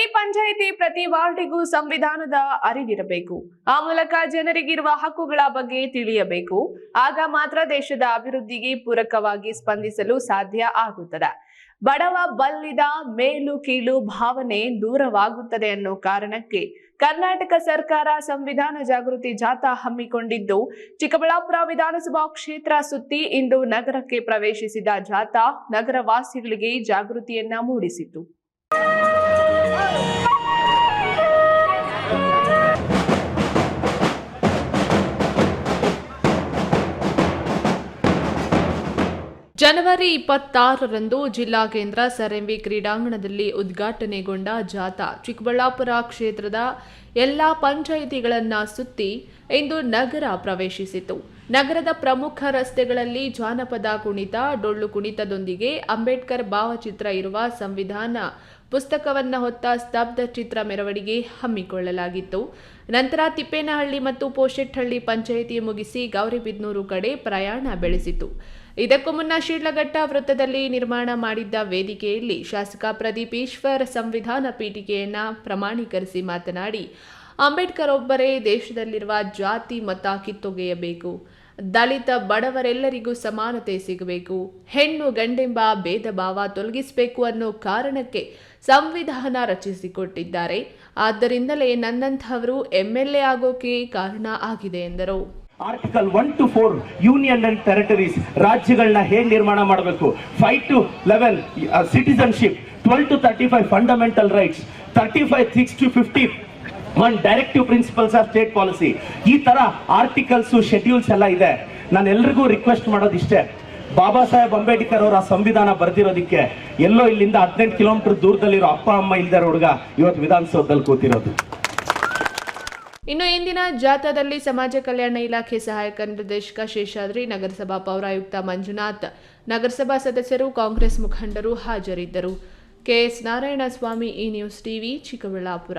ಪ್ರತಿ ಪಂಚಾಯಿತಿ, ಪ್ರತಿ ವಾರ್ಡಿಗೂ ಸಂವಿಧಾನದ ಅರಿವಿರಬೇಕು. ಆ ಮೂಲಕ ಜನರಿಗಿರುವ ಹಕ್ಕುಗಳ ಬಗ್ಗೆ ತಿಳಿಯಬೇಕು. ಆಗ ಮಾತ್ರ ದೇಶದ ಅಭಿವೃದ್ಧಿಗೆ ಪೂರಕವಾಗಿ ಸ್ಪಂದಿಸಲು ಸಾಧ್ಯ ಆಗುತ್ತದೆ. ಬಡವ ಬಲ್ಲಿದ ಮೇಲು ಕೀಳು ಭಾವನೆ ದೂರವಾಗುತ್ತದೆ ಅನ್ನೋ ಕಾರಣಕ್ಕೆ ಕರ್ನಾಟಕ ಸರ್ಕಾರ ಸಂವಿಧಾನ ಜಾಗೃತಿ ಜಾಥಾ ಹಮ್ಮಿಕೊಂಡಿದ್ದು, ಚಿಕ್ಕಬಳ್ಳಾಪುರ ವಿಧಾನಸಭಾ ಕ್ಷೇತ್ರ ಸುತ್ತಿ ಇಂದು ನಗರಕ್ಕೆ ಪ್ರವೇಶಿಸಿದ ಜಾಥಾ ನಗರವಾಸಿಗಳಿಗೆ ಜಾಗೃತಿಯನ್ನ ಮೂಡಿಸಿತು ಜನವರಿ ಇಪ್ಪತ್ತಾರರಂದು ಜಿಲ್ಲಾ ಕೇಂದ್ರ ಸೆರೆಂಬಿ ಕ್ರೀಡಾಂಗಣದಲ್ಲಿ ಉದ್ಘಾಟನೆಗೊಂಡ ಜಾಥಾ ಚಿಕ್ಕಬಳ್ಳಾಪುರ ಕ್ಷೇತ್ರದ ಎಲ್ಲಾ ಪಂಚಾಯಿತಿಗಳನ್ನ ಸುತ್ತಿ ಇಂದು ನಗರ ಪ್ರವೇಶಿಸಿತು. ನಗರದ ಪ್ರಮುಖ ರಸ್ತೆಗಳಲ್ಲಿ ಜಾನಪದ ಕುಣಿತ, ಡೊಳ್ಳು ಕುಣಿತದೊಂದಿಗೆ ಅಂಬೇಡ್ಕರ್ ಭಾವಚಿತ್ರ ಇರುವ ಸಂವಿಧಾನ ಪುಸ್ತಕವನ್ನ ಹೊತ್ತ ಸ್ತಬ್ಧ ಚಿತ್ರ ಮೆರವಣಿಗೆ ಹಮ್ಮಿಕೊಳ್ಳಲಾಗಿತ್ತು. ನಂತರ ತಿಪ್ಪೇನಹಳ್ಳಿ ಮತ್ತು ಪೋಷೆಟ್ಹಳ್ಳಿ ಪಂಚಾಯಿತಿ ಮುಗಿಸಿ ಗೌರಿಬಿದ್ನೂರು ಕಡೆ ಪ್ರಯಾಣ ಬೆಳೆಸಿತು. ಇದಕ್ಕೂ ಮುನ್ನ ಶಿಡ್ಲಘಟ್ಟ ವೃತ್ತದಲ್ಲಿ ನಿರ್ಮಾಣ ಮಾಡಿದ್ದ ವೇದಿಕೆಯಲ್ಲಿ ಶಾಸಕ ಪ್ರದೀಪ್ ಈಶ್ವರ್ ಸಂವಿಧಾನ ಪೀಠಿಕೆಯನ್ನ ಪ್ರಮಾಣೀಕರಿಸಿ ಮಾತನಾಡಿ, ಅಂಬೇಡ್ಕರ್ ಒಬ್ಬರೇ ದೇಶದಲ್ಲಿರುವ ಜಾತಿ, ಮತ ಕಿತ್ತೊಗೆಯಬೇಕು. ದಲಿತ ಬಡವರೆಲ್ಲರಿಗೂ ಸಮಾನತೆ ಸಿಗಬೇಕು, ಹೆಣ್ಣು ಗಂಡೆಂಬ ಭೇದ ಭಾವ ತೊಲಗಿಸಬೇಕು ಅನ್ನೋ ಕಾರಣಕ್ಕೆ ಸಂವಿಧಾನ ರಚಿಸಿಕೊಟ್ಟಿದ್ದಾರೆ. ಆದ್ದರಿಂದಲೇ ನನ್ನಂಥವರು ಎಂಎಲ್ಎ ಆಗೋಕೆ ಕಾರಣ ಆಗಿದೆ ಎಂದರು. Article one to four union and territories ರಾಜ್ಯಗಳನ್ನ ಹೇಗೆ ನಿರ್ಮಾಣ ಮಾಡಬೇಕು? Five to eleven citizenship twelve to thirty five fundamental rights thirty five six to fifty one directive principles of state policy ಈ ತರ ಆರ್ಟಿಕಲ್ಸ್ ಶೆಡ್ಯೂಲ್ಸ್ ಎಲ್ಲ ಇದೆ. ನಾನು ಎಲ್ರಿಗೂ ರಿಕ್ವೆಸ್ಟ್ ಮಾಡೋದಿಷ್ಟೇ ಬಾಬಾ ಸಾಹೇಬ್ ಅಂಬೇಡ್ಕರ್ ಅವರ ಸಂವಿಧಾನ ಬರ್ದಿರೋದಿಕ್ಕೆ ಎಲ್ಲೋ ಇಲ್ಲಿಂದ ಹದಿನೆಂಟು ಕಿಲೋಮೀಟರ್ ದೂರದಲ್ಲಿರೋ ಅಪ್ಪ, ಅಮ್ಮ ಇಲ್ದಾರ ಹುಡುಗ ಇವತ್ತು ವಿಧಾನಸೌಧದಲ್ಲಿ ಕೂತಿರೋದು. ಇನ್ನು ಇಂದಿನ ಜಾಥಾದಲ್ಲಿ ಸಮಾಜ ಕಲ್ಯಾಣ ಇಲಾಖೆ ಸಹಾಯಕ ನಿರ್ದೇಶಕ ಶೇಷಾದ್ರಿ, ನಗರಸಭಾ ಪೌರಾಯುಕ್ತ ಮಂಜುನಾಥ್, ನಗರಸಭಾ ಸದಸ್ಯರು, ಕಾಂಗ್ರೆಸ್ ಮುಖಂಡರು ಹಾಜರಿದ್ದರು. ಕೆಎಸ್ ನಾರಾಯಣಸ್ವಾಮಿ ಈ ನ್ಯೂಸ್ ಟಿವಿ, ಚಿಕ್ಕಬಳ್ಳಾಪುರ.